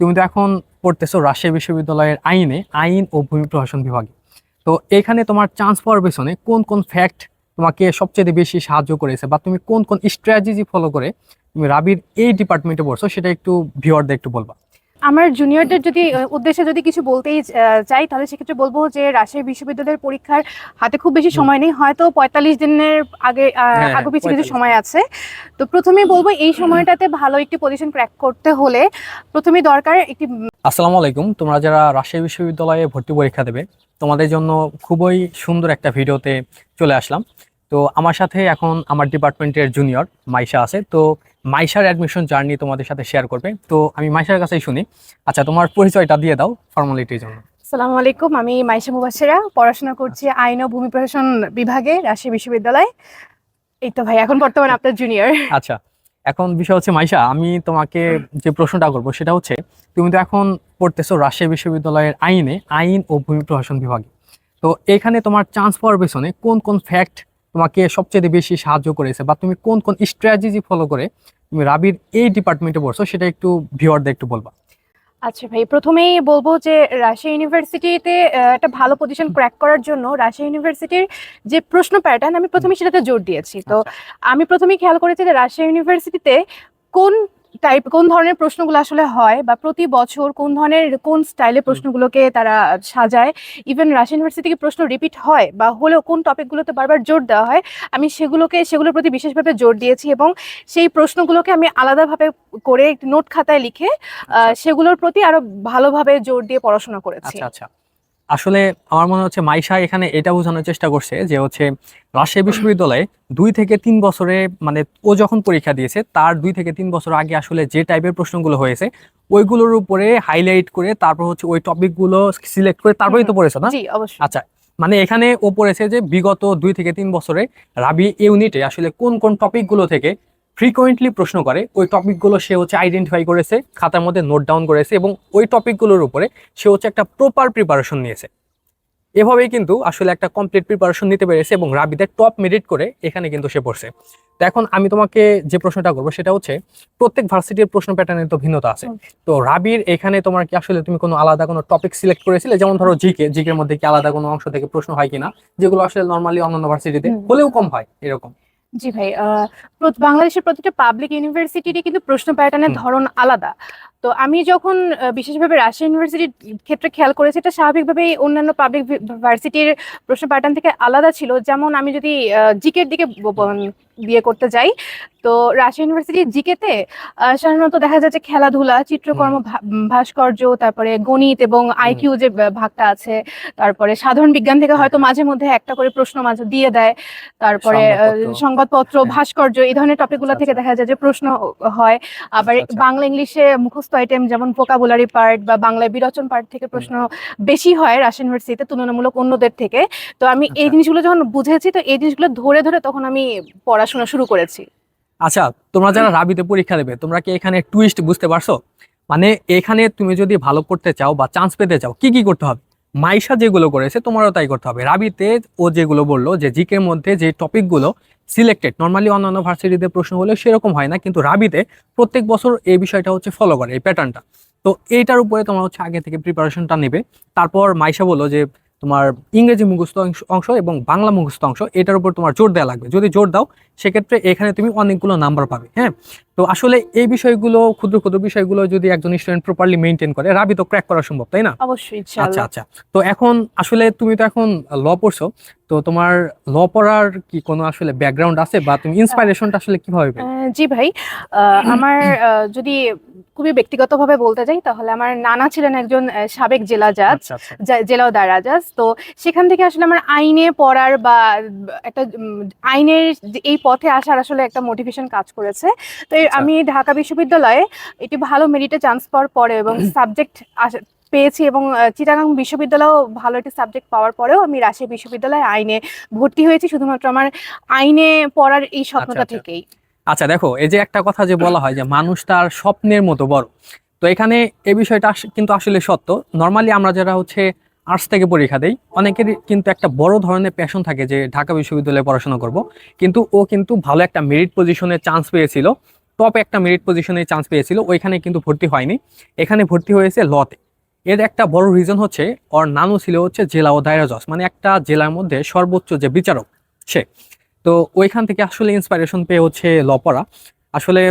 তুমি তো এখন পড়তেছো রাজশাহী বিশ্ববিদ্যালয়ের আইনে, আইন ও ভূমি প্রশাসন বিভাগে। তো এখানে তোমার চান্স পাওয়ার পেছনে কোন কোন ফ্যাক্ট তোমাকে সবচেয়ে বেশি সাহায্য করেছে বা তুমি কোন কোন স্ট্র্যাটেজি ফলো করে তুমি রাবির এই ডিপার্টমেন্টে পড়ছো সেটা একটু ভিওয়ারদের একটু বলবা। আমার জুনিয়রদের যদি উদ্দেশ্যে যদি কিছু বলতেই চাই তাহলে সেক্ষেত্রে বলব যে রাজশাহী বিশ্ববিদ্যালয়ের পরীক্ষার হাতে খুব বেশি সময় নেই। হয়তো পঁয়তাল্লিশ দিনের আগে আহ, হ্যাঁ, আগে পিছিয়ে কিছু সময় আছে। তো প্রথমেই বলব এই সময়টাতে ভালো একটি পজিশন ক্র্যাক করতে হলে প্রথমেই দরকার একটি আসসালামু আলাইকুম। তোমরা যারা রাজশাহী বিশ্ববিদ্যালয়ে ভর্তি পরীক্ষা দেবে তোমাদের জন্য খুবই সুন্দর একটা ভিডিওতে চলে আসলাম। তো আমার সাথে এখন আমার ডিপার্টমেন্টের জুনিয়র মাইশা আছে। তো মাইশার অ্যাডমিশন জার্নি তোমাদের সাথে শেয়ার করবে। তো আমি মাইশার কাছেই শুনি। আচ্ছা তোমার পরিচয়টা দিয়ে দাও ফর্মালিটির জন্য। সালামু আলাইকুম আমি মাইশা মুবাসেরা পড়াশোনা করছি আইন ও ভূমি প্রশাসন বিভাগে রাজশাহী বিশ্ববিদ্যালয়। এই তো ভাই এখন বর্তমানে আপনার জুনিয়র আচ্ছা এখন বিষয় হচ্ছে মাইশা আমি তোমাকে যে প্রশ্নটা করব সেটা হচ্ছে তুমি তো এখন পড়তেছো রাজশাহী বিশ্ববিদ্যালয়ের আইনে আইন ও ভূমি প্রশাসন বিভাগে। তো এখানে তোমার চান্স পাওয়ার পেছনে কোন কোন ফ্যাক্ট তোমাকে সবচেয়ে বেশি সাহায্য করেছে বা তুমি কোন কোন স্ট্র্যাটেজি ফলো করে তুমি রাবির এই ডিপার্টমেন্টে পড়ছো সেটা একটু ভিওয়ারদের একটু বলবা। আচ্ছা ভাই প্রথমেই বলব যে রাশিয়া ইউনিভার্সিটিতে একটা ভালো পজিশন ক্র্যাক করার জন্য রাশিয়া ইউনিভার্সিটির যে প্রশ্ন প্যাটার্ন আমি প্রথমে সেটাতে জোর দিয়েছি। তো আমি প্রথমেই খেয়াল করেছি যে রাশিয়া ইউনিভার্সিটিতে কোন টাইপ কোন ধরনের প্রশ্নগুলো আসলে হয় বা প্রতি বছর কোন ধরনের কোন স্টাইলে প্রশ্নগুলোকে তারা সাজায়? ইভেন রাজশাহী ইউনিভার্সিটি থেকে প্রশ্ন রিপিট হয় বা হলেও কোন টপিকগুলোতে বারবার জোর দেওয়া হয়? আমি সেগুলোকে সেগুলোর প্রতি বিশেষভাবে জোর দিয়েছি এবং সেই প্রশ্নগুলোকে আমি আলাদাভাবে করে একটি নোট খাতায় লিখে সেগুলোর প্রতি আরও ভালোভাবে জোর দিয়ে পড়াশোনা করেছি। আচ্ছা আচ্ছা। আসলে আমার মনে হচ্ছে মাইশা এখানে এটা বোঝানোর চেষ্টা করছে যে হচ্ছে রাজশাহী বিশ্ববিদ্যালয়ে দুই থেকে তিন বছরে মানে ও যখন পরীক্ষা দিয়েছে তার দুই থেকে তিন বছর আগে আসলে যে টাইপের প্রশ্নগুলো হয়েছে ওইগুলোর উপরে হাইলাইট করে তারপর হচ্ছে ওই টপিকগুলো সিলেক্ট করে তারপরেই তো পড়েছো না? আচ্ছা মানে এখানে ও পড়েছে যে বিগত দুই থেকে তিন বছরে রাবি ইউনিটে আসলে কোন কোন টপিকগুলো থেকে ফ্রিকোয়েন্টলি প্রশ্ন করে ওই টপিকগুলো সে হচ্ছে আইডেন্টিফাই করেছে খাতার মধ্যে নোট ডাউন করেছে এবং ওই টপিকগুলোর উপরে সে হচ্ছে একটা প্রপার প্রিপারেশন নিয়েছে। এভাবেই কিন্তু আসলে একটা কমপ্লিট প্রিপারেশন নিতে পেরেছে এবং রাবিতে টপ মেরিট করে এখানে কিন্তু সে পড়ছে। তো এখন আমি তোমাকে যে প্রশ্নটা করব সেটা হচ্ছে প্রত্যেক ভার্সিটির প্রশ্ন প্যাটার্নের তো ভিন্নতা আছে। তো রাবির এখানে তোমার কি আসলে তুমি কোনো আলাদা কোনো টপিক সিলেক্ট করেছিলে? যেমন ধরো জিকে জিকের মধ্যে কি আলাদা কোনো অংশ থেকে প্রশ্ন হয় কিনা? যেগুলো আসলে নর্মালি অন্যান্য ভার্সিটিতে। হলেও কম হয় এরকম। জি ভাই আহ, বাংলাদেশের প্রতিটা পাবলিক ইউনিভার্সিটিরই কিন্তু প্রশ্ন প্যাটার্নের ধরন আলাদা। তো আমি যখন বিশেষভাবে রাজশাহী ইউনিভার্সিটির ক্ষেত্রে খেয়াল করেছি এটা স্বাভাবিকভাবেই অন্যান্য পাবলিক ভার্সিটির প্রশ্ন প্যাটার্ন থেকে আলাদা ছিল যেমন আমি যদি জিকের দিকে বিয়ে করতে যাই তো রাজশাহী ইউনিভার্সিটির জিকেতে সাধারণত দেখা যাচ্ছে খেলাধুলা চিত্রকর্ম ভাস্কর্য তারপরে গণিত এবং আইকিউ যে ভাগটা আছে তারপরে সাধারণ বিজ্ঞান থেকে হয়তো মাঝে মধ্যে একটা করে প্রশ্ন মাঝে দিয়ে দেয় তারপরে সংবাদপত্র। হ্যাঁ। ভাস্কর্য এই ধরনের টপিকগুলো আচ্ছা, থেকে আচ্ছা। দেখা যায় যে প্রশ্ন হয় আবার আচ্ছা। বাংলা ইংলিশে মুখস্থ আইটেম যেমন ভোকাবুলারি পার্ট বা বাংলায় বিরচন পার্ট থেকে প্রশ্ন বেশি হয় রাজশাহী ইউনিভার্সিটিতে তুলনামূলক অন্যদের থেকে তো আমি এই আচ্ছা। জিনিসগুলো যখন বুঝেছি তো এই জিনিসগুলো ধরে ধরে তখন আমি পড়াশোনা শুরু করেছি। আচ্ছা তোমরা যারা রাবিতে পরীক্ষা দেবে তোমরা কি এখানে টুইস্ট বুঝতে পারছ? মানে এখানে তুমি যদি ভালো করতে চাও বা চান্স পেতে চাও কি কি করতে হবে? মাইশা যেগুলো করেছে তোমারও তাই করতে হবে। রাবিতে ও যেগুলো বলল যে জিকের মধ্যে যে টপিকগুলো সিলেক্টেড নর্মালি অন্যান্য ভার্সিটিতে প্রশ্ন হলে সেরকম হয় না, কিন্তু রাবিতে প্রত্যেক বছর এই বিষয়টা হচ্ছে ফলো করে, এই প্যাটার্নটা তো এইটার উপরে তোমার হচ্ছে আগে থেকে প্রিপারেশনটা নেবে। তারপর মাইশা বলো যে তোমার ইংরেজি মুখস্থ অংশ- এবং বাংলা মুখস্থ অংশ এটার উপর তোমার জোর দেওয়া লাগবে। যদি জোর দাও সেক্ষেত্রে এখানে তুমি অনেকগুলো নাম্বার পাবে হ্যাঁ? তো আসলে এই বিষয়গুলো ক্ষুদ্র ক্ষুদ্র বিষয়গুলো যদি একজন স্টুডেন্ট প্রপারলি মেনটেন করে রাবি তো ক্র্যাক করা সম্ভব তাই না? অবশ্যই আচ্ছা আচ্ছা। তো এখন আসলে তুমি তো এখন ল পড়ছো তো তোমার ল পড়ার কি কোনো আসলে ব্যাকগ্রাউন্ড আছে বা তুমি ইন্সপাইরেশনটা আসলে কীভাবে পেলে? জি ভাই আমার যদি খুবই ব্যক্তিগতভাবে বলতে যাই তাহলে আমার নানা ছিলেন একজন সাবেক জেলা জাজ আচ্ছা। আচ্ছা জেলা ও দায়রা জাজ তো সেখান থেকে আসলে আমার আইনে পড়ার বা একটা আইনের এই পথে আসার আসলে একটা মোটিভেশন কাজ করেছে। তো আচ্ছা। আমি ঢাকা বিশ্ববিদ্যালয়ে একটি ভালো মেরিটে চান্স পাওয়ার পরে এবং সাবজেক্ট পেয়েছি এবং চিটাগাং বিশ্ববিদ্যালয়েও ভালো একটি সাবজেক্ট পাওয়ার পরেও আমি রাজশাহী বিশ্ববিদ্যালয়ে আইনে ভর্তি হয়েছি। শুধুমাত্র আমার আইনে পড়ার এই স্বপ্নটা। থেকেই। আচ্ছা দেখো, এই যে একটা কথা যে বলা হয় যে মানুষ তার স্বপ্নের মতো বড়। তো এখানে এই বিষয়টা কিন্তু আসলে সত্য। নর্মালি আমরা যারা হচ্ছে আর্টস থেকে পরীক্ষা দেই অনেকেরই কিন্তু একটা বড় ধরনের প্যাশন থাকে যে ঢাকা বিশ্ববিদ্যালয়ে পড়াশোনা করব। কিন্তু ও কিন্তু ভালো একটা মেরিট পজিশনে চান্স পেয়েছিল টপ একটা মেরিট পজিশনে চান্স পেয়েছিল, ওইখানে কিন্তু ভর্তি হয়নি। এখানে ভর্তি হয়েছে লতে। এর একটা বড় রিজন হচ্ছে, ওর নানু ছিল হচ্ছে জেলা ও দায়রা মানে একটা জেলার মধ্যে সর্বোচ্চ যে বিচারক সে। তো ওইখান থেকে আসলে ইন্সপাইরেশন পেয়ে হচ্ছে ল পড়া। আসলে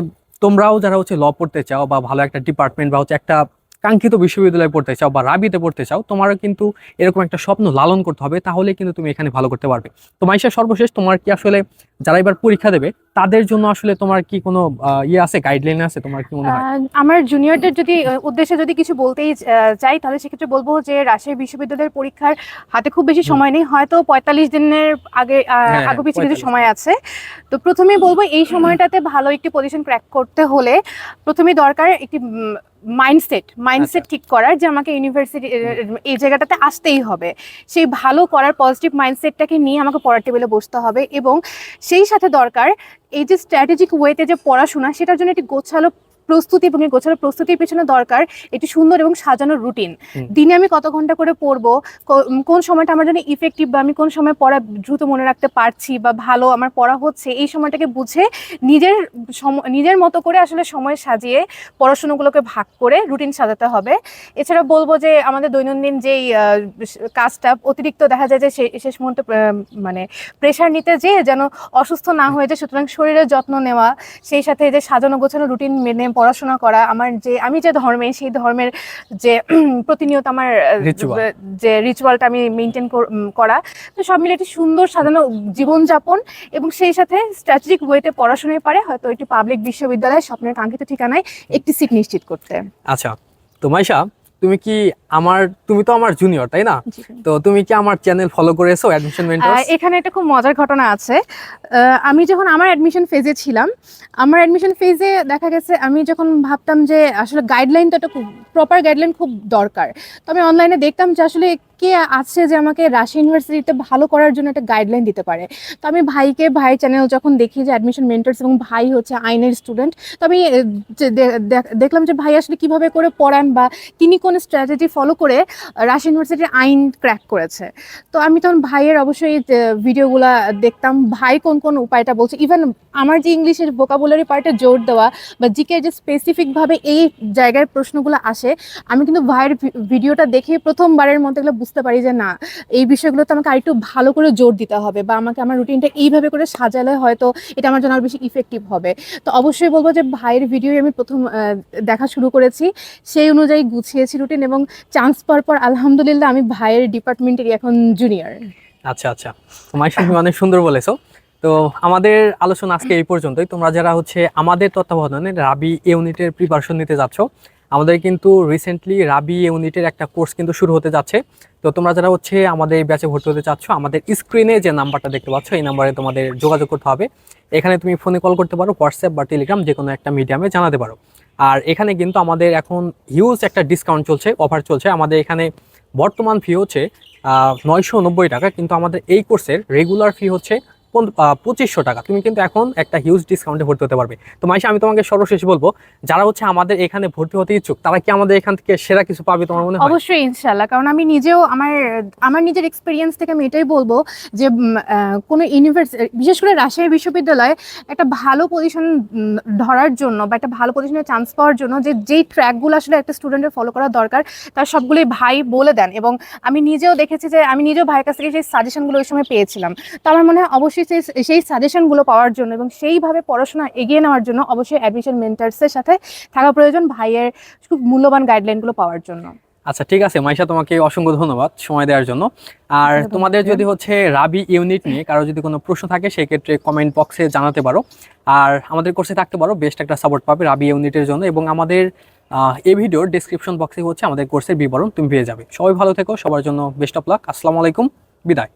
তোমরাও যারা হচ্ছে ল পড়তে চাও বা ভালো একটা ডিপার্টমেন্ট বা হচ্ছে একটা কাঙ্ক্ষিত বিশ্ববিদ্যালয়ে পড়তে চাও বা রাবিতে পড়তে চাও তোমারও কিন্তু এরকম একটা স্বপ্ন লালন করতে হবে তাহলে কিন্তু তুমি এখানে ভালো করতে পারবে। তো মাইশা সর্বশেষ তোমার কি আসলে যারা এবার পরীক্ষা দেবে তাদের জন্য আসলে তোমার কি কোনো ইয়ে আছে গাইডলাইন আছে তোমার কি মনে হয়? আমার জুনিয়রদের যদি উদ্দেশ্যে যদি কিছু বলতেই চাই তাহলে সেক্ষেত্রে বলব যে রাজশাহী বিশ্ববিদ্যালয়ের পরীক্ষার হাতে খুব বেশি সময় নেই হয়তো পঁয়তাল্লিশ দিনের আগে আগে পিছিয়ে কিছু সময় আছে। তো প্রথমেই বলব এই সময়টাতে ভালো একটি পজিশন ক্র্যাক করতে হলে প্রথমেই দরকার একটি মাইন্ডসেট মাইন্ডসেট ঠিক করার যে আমাকে ইউনিভার্সিটি এই জায়গাটাতে আসতেই হবে। সেই ভালো করার পজিটিভ মাইন্ডসেটটাকে নিয়ে আমাকে পড়ার টেবিলে বসতে হবে এবং সেই সাথে দরকার এই যে স্ট্র্যাটেজিক ওয়েতে যে পড়াশোনা সেটার জন্য একটি গোছালো প্রস্তুতি এবং এই গোছালো প্রস্তুতির পেছনে দরকার একটি সুন্দর এবং সাজানো রুটিন দিনে আমি কত ঘণ্টা করে পড়ব? কোন সময়টা আমার জন্য ইফেক্টিভ বা আমি কোন সময় পড়া দ্রুত মনে রাখতে পারছি বা ভালো আমার পড়া হচ্ছে এই সময়টাকে বুঝে নিজের সম- নিজের মতো করে আসলে সময় সাজিয়ে পড়াশুনোগুলোকে ভাগ করে রুটিন সাজাতে হবে। এছাড়া বলব যে আমাদের দৈনন্দিন যেই কাজটা অতিরিক্ত দেখা যায় যে শেষ মুহূর্তে মানে প্রেশার নিতে যে যেন অসুস্থ না হয়ে যায় সুতরাং শরীরের যত্ন নেওয়া সেই সাথে যে সাজানো গোছানো রুটিন মেনে পড়াশোনা করা আমার যে আমি যে ধর্মে সেই ধর্মের যে প্রতিনিয়ত আমার যে রিচুয়ালটা আমি মেনটেন করা তো সব মিলে একটি সুন্দর সাজানো জীবনযাপন এবং সেই সাথে স্ট্র্যাটেজিক ওয়েতে পড়াশোনায় পারে হয়তো একটি পাবলিক বিশ্ববিদ্যালয়ে স্বপ্নের কাঙ্ক্ষিত ঠিকানায় একটি সিট নিশ্চিত করতে। আচ্ছা তো মাইশা তুমি কি আমার তুমি তো আমার জুনিয়র তাই না? তো তুমি কি আমার চ্যানেল ফলো করেছ অ্যাডমিশন মেন্টর এখানে একটা খুব মজার ঘটনা আছে। আমি যখন আমার অ্যাডমিশন ফেজে ছিলাম আমার অ্যাডমিশন ফেজে দেখা গেছে আমি যখন ভাবতাম যে আসলে গাইডলাইন তো একটা প্রপার গাইডলাইন খুব দরকার। তো আমি অনলাইনে দেখতাম যে আসলে কে আছে যে আমাকে রাজশাহী ইউনিভার্সিটিতে ভালো করার জন্য একটা গাইডলাইন দিতে পারে? তো আমি ভাইকে, ভাই চ্যানেল যখন দেখি যে অ্যাডমিশন মেন্টার্স এবং ভাই হচ্ছে আইনের স্টুডেন্ট তো আমি দেখলাম যে ভাই আসলে কীভাবে করে পড়ান বা তিনি কোন স্ট্র্যাটেজি ফলো করে রাজশাহী ইউনিভার্সিটির আইন ক্র্যাক করেছে। তো আমি তখন ভাইয়ের অবশ্যই ভিডিওগুলা দেখতাম। ভাই কোন কোন উপায়টা বলছে? ইভেন আমার যে ইংলিশের ভোকাবুলারি পার্টে জোর দেওয়া বা জিকে যে স্পেসিফিকভাবে এই জায়গায় প্রশ্নগুলো আসে, আমি কিন্তু ভাইয়ের ভিডিওটা দেখে প্রথমবারের মতো এগুলো বুঝতে পারি যে না, এই বিষয়গুলোতে আমাকে আরেকটু ভালো করে জোর দিতে হবে বা আমাকে আমার রুটিনটা এইভাবে করে সাজালে হয়তো এটা আমার জন্য আরও বেশি ইফেক্টিভ হবে। তো অবশ্যই বলব যে ভাইয়ের ভিডিও আমি প্রথম দেখা শুরু করেছি। সেই অনুযায়ী গুছিয়েছি রুটিন এবং চান্স পাওয়ার পর আলহামদুলিল্লাহ আমি ভাইয়ের ডিপার্টমেন্টেরই এখন জুনিয়র আচ্ছা আচ্ছা। মাইশা, তুমি অনেক সুন্দর বলেছ। তো আমাদের আলোচনা আজকে এই পর্যন্তই। তোমরা যারা হচ্ছে আমাদের তত্ত্বাবধানে রাবি ইউনিটের প্রিপারেশন নিতে যাচ্ছ আমাদের কিন্তু রিসেন্টলি রাবি ইউনিটের একটা কোর্স কিন্তু শুরু হতে যাচ্ছে। তো তোমরা যারা হচ্ছে আমাদের এই ব্যাচে ভর্তি হতে চাচ্ছ, আমাদের স্ক্রিনে যে নাম্বারটা দেখতে পাচ্ছ, এই নাম্বারে তোমাদের যোগাযোগ করতে হবে। এখানে তুমি ফোনে কল করতে পারো হোয়াটসঅ্যাপ বা টেলিগ্রাম যে কোনো একটা মিডিয়ামে জানাতে পারো। আর এখানে কিন্তু আমাদের এখন হিউজ একটা ডিসকাউন্ট চলছে অফার চলছে। আমাদের এখানে বর্তমান ফি হচ্ছে নয়শো নব্বই টাকা। কিন্তু আমাদের এই কোর্সের রেগুলার ফি হচ্ছে পঁচিশশো টাকা। তুমি কিন্তু এখন একটা হিউজ ডিসকাউন্টে ভর্তি হতে পারবে। তো মাইশা, আমি তোমাকে সর্বশেষ বলব, যারা হচ্ছে আমাদের এখানে ভর্তি হতে ইচ্ছুক, তারা কি আমাদের এখান থেকে সেরা কিছু পাবে তোমার মনে হয়? অবশ্যই ইনশাল্লাহ কারণ আমি নিজেও আমার আমার নিজের এক্সপিরিয়েন্স থেকে আমি এটাই বলব যে কোনো ইউনিভার্সিটি বিশেষ করে রাজশাহী বিশ্ববিদ্যালয়ে একটা ভালো পজিশন ধরার জন্য বা একটা ভালো পজিশনে চান্স পাওয়ার জন্য যে, যেই ট্র্যাকগুলো আসলে একটা স্টুডেন্টের ফলো করা দরকার, তার সবগুলোই ভাই বলে দেন। এবং আমি নিজেও দেখেছি যে, আমি নিজেও ভাইয়ের কাছ থেকে সেই সাজেশনগুলো ওই সময় পেয়েছিলাম। তো আমার মনে হয় অবশ্যই সেই সেই সাজেশনগুলো পাওয়ার জন্য এবং সেইভাবে পড়াশোনা এগিয়ে নেওয়ার জন্য অবশ্যই অ্যাডমিশন মেন্টার্সের সাথে থাকা প্রয়োজন ভাইয়ের খুব মূল্যবান গাইডলাইনগুলো পাওয়ার জন্য। আচ্ছা ঠিক আছে মাইশা তোমাকে অসংখ্য ধন্যবাদ সময় দেওয়ার জন্য। আর তোমাদের যদি হচ্ছে রাবি ইউনিট নিয়ে কারও যদি কোনো প্রশ্ন থাকে সেক্ষেত্রে কমেন্ট বক্সে জানাতে পারো। আর আমাদের কোর্সে থাকতে পারো বেস্ট একটা সাপোর্ট পাবে রাবি ইউনিটের জন্য এবং আমাদের এই ভিডিওর ডিসক্রিপশন বক্সে হচ্ছে আমাদের কোর্সের বিবরণ তুমি পেয়ে যাবে। সবাই ভালো থেকো সবার জন্য বেস্ট অফ লাক আসসালামু আলাইকুম বিদায়।